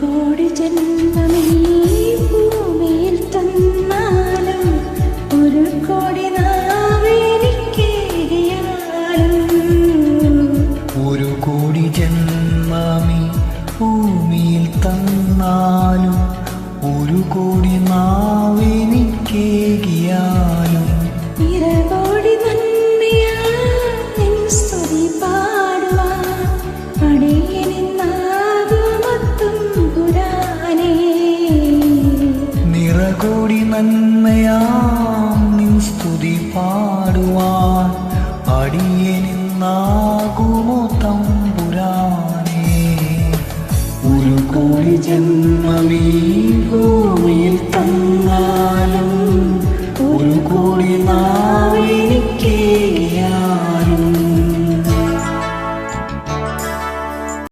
കോടി ജന്മമീ ഭൂമിയിൽ തന്നാലും ഒരു കോടി ഒരു കോടി ജന്മമീ ഭൂമിയിൽ തന്നാലും ഒരു കോടി നാവെനിക്കേകിയാ നന്മയാം നിൻ സ്തുതി പാടുവാൻ. അടിയനിന്നാകുമോ തമ്പുരാനേ? ഒരു കോടി ജന്മമീ ഭൂമിയിൽ തന്നാലും